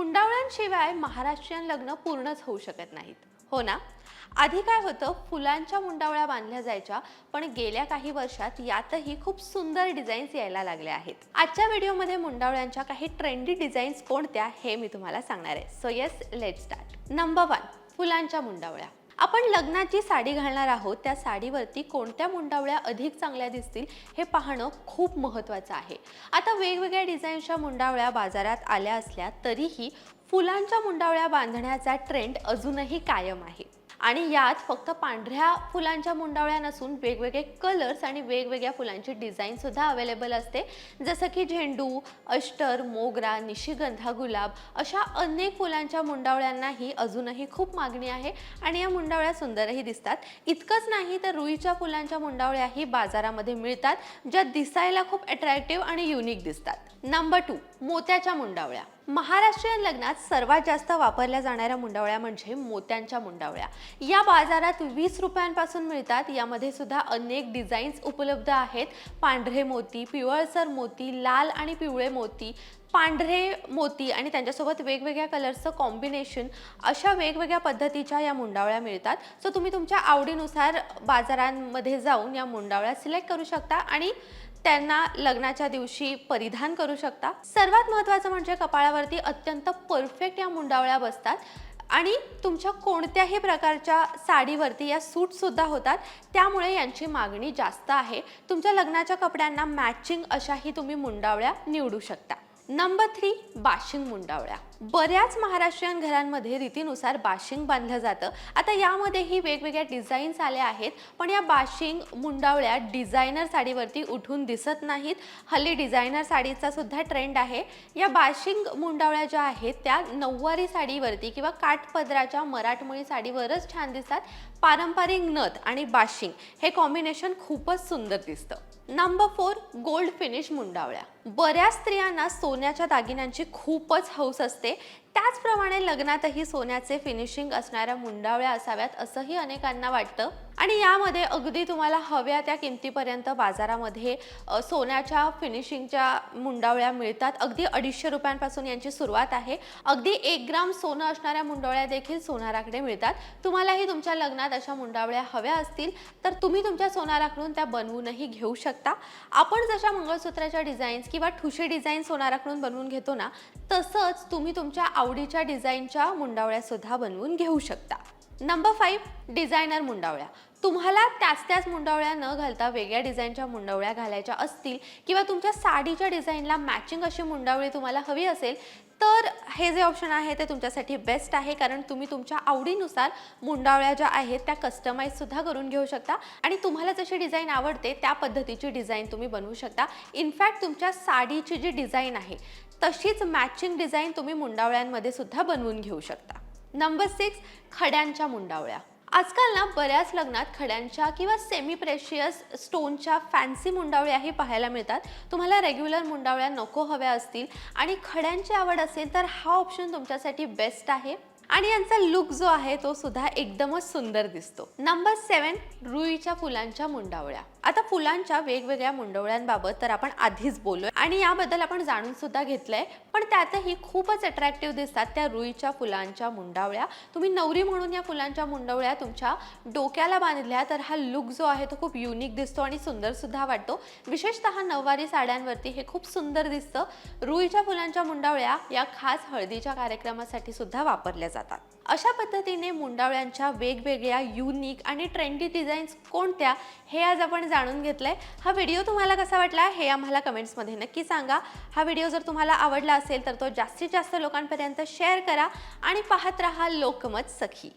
मुंडावळ्यांशिवाय महाराष्ट्रीयन लग्न पूर्णच होऊ शकत नाहीत. हो ना? आधी काय होतं फुलांच्या मुंडावळ्या बांधल्या जायच्या पण गेल्या काही वर्षात यातही खूप सुंदर डिझाईन्स यायला लागल्या आहेत. आजच्या व्हिडिओमध्ये मुंडावळ्यांच्या काही ट्रेंडी डिझाईन्स कोणत्या हे मी तुम्हाला सांगणार आहे. So yes let start number one फुलांच्या मुंडावळ्या. आपण लग्नाची साडी घालणार आहोत त्या साडीवरती कोणत्या मुंडावळ्या अधिक चांगल्या दिसतील हे पाहणं खूप महत्त्वाचं आहे. आता वेगवेगळ्या डिझाईनच्या मुंडावळ्या बाजारात आल्या असल्या तरीही फुलांच्या मुंडावळ्या बांधण्याचा ट्रेंड अजूनही कायम आहे. आणि यात फक्त पांढऱ्या फुलांच्या मुंडावळ्या नसून वेगवेगळे कलर्स आणि वेगवेगळ्या फुलांची डिझाईनसुद्धा अवेलेबल असते. जसं की झेंडू अष्टर मोगरा निशिगंधा गुलाब अशा अनेक फुलांच्या मुंडावळ्यांनाही अजूनही खूप मागणी आहे आणि या मुंडावळ्या सुंदरही दिसतात. इतकंच नाही तर रुईच्या फुलांच्या मुंडावळ्याही बाजारामध्ये मिळतात ज्या दिसायला खूप अट्रॅक्टिव्ह आणि युनिक दिसतात. नंबर टू मोत्याच्या मुंडावळ्या. महाराष्ट्रीयन लग्नात सर्वात जास्त वापरल्या जाणाऱ्या मुंडावळ्या म्हणजे मोत्यांच्या मुंडावळ्या. या बाजारात वीस रुपयांपासून मिळतात. यामध्ये सुद्धा अनेक डिझाईन्स उपलब्ध आहेत. पांढरे मोती पिवळसर मोती लाल आणि पिवळे मोती. पांढरे मोती आणि त्यांच्यासोबत वेगवेगळ्या कलर्सचं कॉम्बिनेशन अशा वेगवेगळ्या पद्धतीच्या या मुंडावळ्या मिळतात. सो तुम्ही तुमच्या आवडीनुसार बाजारांमध्ये जाऊन या मुंडावळ्या सिलेक्ट करू शकता आणि त्यांना लग्नाच्या दिवशी परिधान करू शकता. सर्वात महत्त्वाचं म्हणजे कपाळावरती अत्यंत परफेक्ट या मुंडावळ्या बसतात. आणि तुमच्या कोणत्याही प्रकारच्या साडीवरती या सूटसुद्धा होतात. त्यामुळे यांची मागणी जास्त आहे. तुमच्या लग्नाच्या कपड्यांना मॅचिंग अशाही तुम्ही मुंडावळ्या निवडू शकता. नंबर थ्री बाशिंग मुंडावळ्या. बऱ्याच महाराष्ट्रीयन घरांमध्ये रीतीनुसार बाशिंग बांधलं जातं. आता यामध्येही वेगवेगळ्या डिझाईन्स आल्या आहेत पण या बाशिंग मुंडावळ्या डिझायनर साडीवरती उठून दिसत नाहीत. हल्ली डिझायनर साडीचा सुद्धा ट्रेंड आहे. या बाशिंग मुंडावळ्या ज्या आहेत त्या नऊवारी साडीवरती किंवा काठपदराच्या मराठमोळी साडीवरच छान दिसतात. पारंपरिक नथ आणि बाशिंग हे कॉम्बिनेशन खूपच सुंदर दिसतं. नंबर फोर गोल्ड फिनिश मुंडावळ्या. बऱ्याच स्त्रियांना सोन्याच्या दागिन्यांची खूपच हौस असते. hace त्याचप्रमाणे लग्नातही सोन्याचे फिनिशिंग असणाऱ्या मुंडावळ्या असाव्यात असंही अनेकांना वाटतं. आणि यामध्ये अगदी तुम्हाला हव्या त्या किमतीपर्यंत बाजारामध्ये सोन्याच्या फिनिशिंगच्या मुंडावळ्या मिळतात. अगदी अडीचशे रुपयांपासून यांची सुरुवात आहे. अगदी एक ग्राम सोनं असणाऱ्या मुंडावळ्या देखील सोनाराकडे मिळतात. तुम्हालाही तुमच्या लग्नात अशा मुंडावळ्या हव्या असतील तर तुम्ही तुमच्या सोनाराकडून त्या बनवूनही घेऊ शकता. आपण जशा मंगळसूत्राच्या डिझाईन्स किंवा ठुशी डिझाईन सोनाराकडून बनवून घेतो ना तसंच तुम्ही तुमच्या आवडीच्या डिझाईनच्या मुंडावळ्या सुद्धा बनवून घेऊ शकता. नंबर फाईव्ह डिझायनर मुंडावळ्या. तुम्हाला त्याच त्याच मुंडावळ्या न घालता वेगळ्या डिझाईनच्या मुंडावळ्या घालायच्या असतील किंवा तुमच्या साडीच्या डिझाईनला मॅचिंग अशी मुंडावळी तुम्हाला हवी असेल तर हे जे ऑप्शन आहे ते तुमच्यासाठी बेस्ट आहे. कारण तुम्ही तुमच्या आवडीनुसार मुंडावळ्या ज्या आहेत त्या कस्टमाईजसुद्धा करून घेऊ शकता आणि तुम्हाला जशी डिझाईन आवडते त्या पद्धतीची डिझाईन तुम्ही बनवू शकता. इनफॅक्ट तुमच्या साडीची जी डिझाईन आहे तशीच मॅचिंग डिझाईन तुम्ही मुंडावळ्यांमध्ये सुद्धा बनवून घेऊ शकता. नंबर सिक्स खड्यांच्या मुंडावळ्या. आजकाल ना बऱ्याच लग्नात खड्यांच्या किंवा सेमी प्रेशियस स्टोनच्या फॅन्सी मुंडावळ्याही पाहायला मिळतात. तुम्हाला रेग्युलर मुंडावळ्या नको हव्या असतील आणि खड्यांची आवड असेल तर हा ऑप्शन तुमच्यासाठी बेस्ट आहे. आणि यांचा लुक जो आहे तो सुद्धा एकदमच सुंदर दिसतो. नंबर सेवन रुईच्या फुलांच्या मुंडावळ्या. आता फुलांच्या वेगवेगळ्या मुंडवळ्यांबाबत तर आपण आधीच बोललोय आणि याबद्दल आपण जाणून सुद्धा घेतलंय पण त्यातही खूपच अट्रॅक्टिव्ह दिसतात त्या रुईच्या फुलांच्या मुंडावळ्या. तुम्ही नवरी म्हणून या फुलांच्या मुंडवळ्या तुमच्या डोक्याला बांधल्या तर हा लुक जो आहे तो खूप युनिक दिसतो आणि सुंदर सुद्धा वाटतो. विशेषतः नऊवारी साड्यांवरती हे खूप सुंदर दिसतं. रुईच्या फुलांच्या मुंडावळ्या या खास हळदीच्या कार्यक्रमासाठी सुद्धा वापरल्या जातात. जातात. अशा पद्धतीने मुंडावळ्यांच्या वेगवेगळ्या युनिक आणि ट्रेंडी डिझाईन्स कोणत्या हे आज आपण जाणून घेतलंय. हा व्हिडिओ तुम्हाला कसा वाटला हे आम्हाला कमेंट्समध्ये नक्की सांगा. हा व्हिडिओ जर तुम्हाला आवडला असेल तर तो जास्तीत जास्त लोकांपर्यंत शेअर करा आणि पाहत रहा लोकमत सखी.